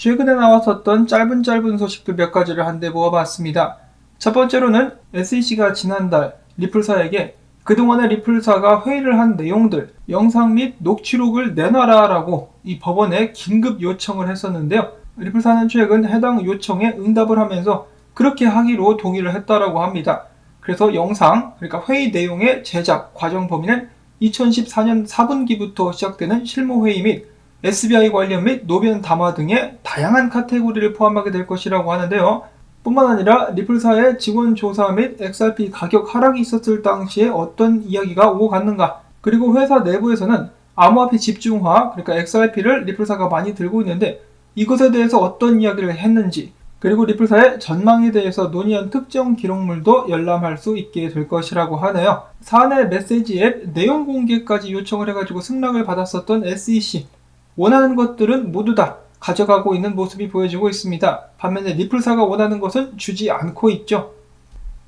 최근에 나왔었던 짧은 짧은 소식들 몇 가지를 한데 모아봤습니다. 첫 번째로는 SEC가 지난달 리플사에게 그동안의 리플사가 회의를 한 내용들, 영상 및 녹취록을 내놔라라고 이 법원에 긴급 요청을 했었는데요. 리플사는 최근 해당 요청에 응답을 하면서 그렇게 하기로 동의를 했다라고 합니다. 그래서 영상, 그러니까 회의 내용의 제작 과정 범위는 2014년 4분기부터 시작되는 실무 회의 및 SBI 관련 및 노변 담화 등의 다양한 카테고리를 포함하게 될 것이라고 하는데요. 뿐만 아니라 리플사의 직원 조사 및 XRP 가격 하락이 있었을 당시에 어떤 이야기가 오고 갔는가 그리고 회사 내부에서는 암호화폐 집중화 그러니까 XRP를 리플사가 많이 들고 있는데 이것에 대해서 어떤 이야기를 했는지 그리고 리플사의 전망에 대해서 논의한 특정 기록물도 열람할 수 있게 될 것이라고 하네요. 사내 메시지 앱 내용 공개까지 요청을 해가지고 승낙을 받았었던 SEC 원하는 것들은 모두 다 가져가고 있는 모습이 보여지고 있습니다. 반면에 리플사가 원하는 것은 주지 않고 있죠.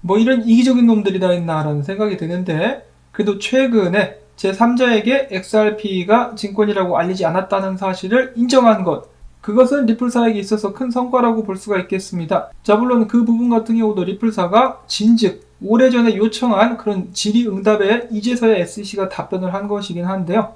뭐 이런 이기적인 놈들이 다 있나라는 생각이 드는데 그래도 최근에 제3자에게 XRP가 증권이라고 알리지 않았다는 사실을 인정한 것 그것은 리플사에게 있어서 큰 성과라고 볼 수가 있겠습니다. 자 물론 그 부분 같은 경우도 리플사가 진즉 오래전에 요청한 그런 질의응답에 이제서야 SEC가 답변을 한 것이긴 한데요.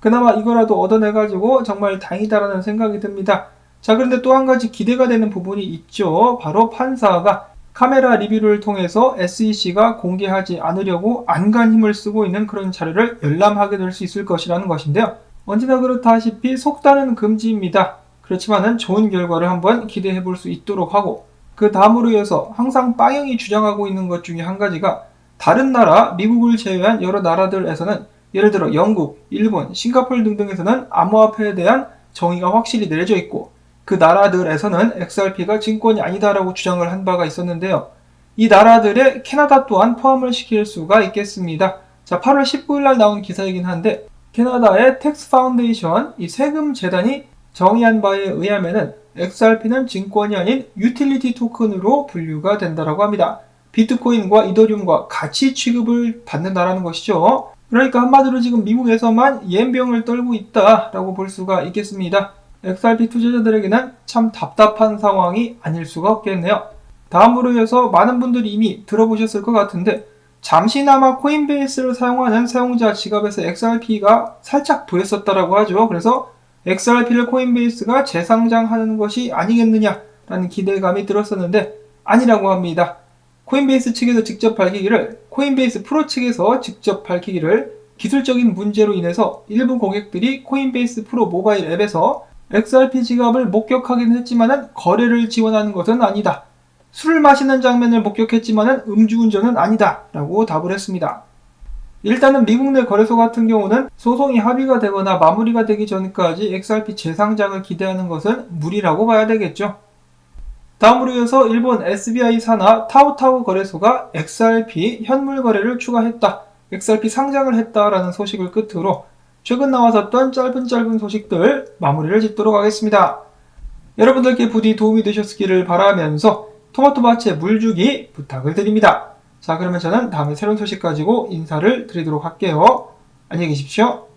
그나마 이거라도 얻어내가지고 정말 다행이다라는 생각이 듭니다. 자, 그런데 또 한 가지 기대가 되는 부분이 있죠. 바로 판사가 카메라 리뷰를 통해서 SEC가 공개하지 않으려고 안간 힘을 쓰고 있는 그런 자료를 열람하게 될 수 있을 것이라는 것인데요. 언제나 그렇다시피 속단은 금지입니다. 그렇지만은 좋은 결과를 한번 기대해 볼 수 있도록 하고 그 다음으로 이어서 항상 빠영이 주장하고 있는 것 중에 한 가지가 다른 나라, 미국을 제외한 여러 나라들에서는 예를 들어 영국, 일본, 싱가포르 등등에서는 암호화폐에 대한 정의가 확실히 내려져 있고 그 나라들에서는 XRP가 증권이 아니다라고 주장을 한 바가 있었는데요. 이 나라들의 캐나다 또한 포함을 시킬 수가 있겠습니다. 자, 8월 19일 날 나온 기사이긴 한데 캐나다의 텍스 파운데이션 이 세금 재단이 정의한 바에 의하면은 XRP는 증권이 아닌 유틸리티 토큰으로 분류가 된다라고 합니다. 비트코인과 이더리움과 같이 취급을 받는다라는 것이죠. 그러니까 한마디로 지금 미국에서만 옌병을 떨고 있다라고 볼 수가 있겠습니다. XRP 투자자들에게는 참 답답한 상황이 아닐 수가 없겠네요. 다음으로 이어서 많은 분들이 이미 들어보셨을 것 같은데 잠시나마 코인베이스를 사용하는 사용자 지갑에서 XRP가 살짝 보였었다라고 하죠. 그래서 XRP를 코인베이스가 재상장하는 것이 아니겠느냐라는 기대감이 들었었는데 아니라고 합니다. 코인베이스 측에서 직접 밝히기를 코인베이스 프로 측에서 직접 밝히기를 기술적인 문제로 인해서 일부 고객들이 코인베이스 프로 모바일 앱에서 XRP 지갑을 목격하긴 했지만은 거래를 지원하는 것은 아니다. 술을 마시는 장면을 목격했지만은 음주운전은 아니다. 라고 답을 했습니다. 일단은 미국 내 거래소 같은 경우는 소송이 합의가 되거나 마무리가 되기 전까지 XRP 재상장을 기대하는 것은 무리라고 봐야 되겠죠. 다음으로 이어서 일본 SBI 산하 타오타오 거래소가 XRP 현물 거래를 추가했다. XRP 상장을 했다라는 소식을 끝으로 최근 나왔었던 짧은 짧은 소식들 마무리를 짓도록 하겠습니다. 여러분들께 부디 도움이 되셨기를 바라면서 토마토 밭에 물 주기 부탁을 드립니다. 자 그러면 저는 다음에 새로운 소식 가지고 인사를 드리도록 할게요. 안녕히 계십시오.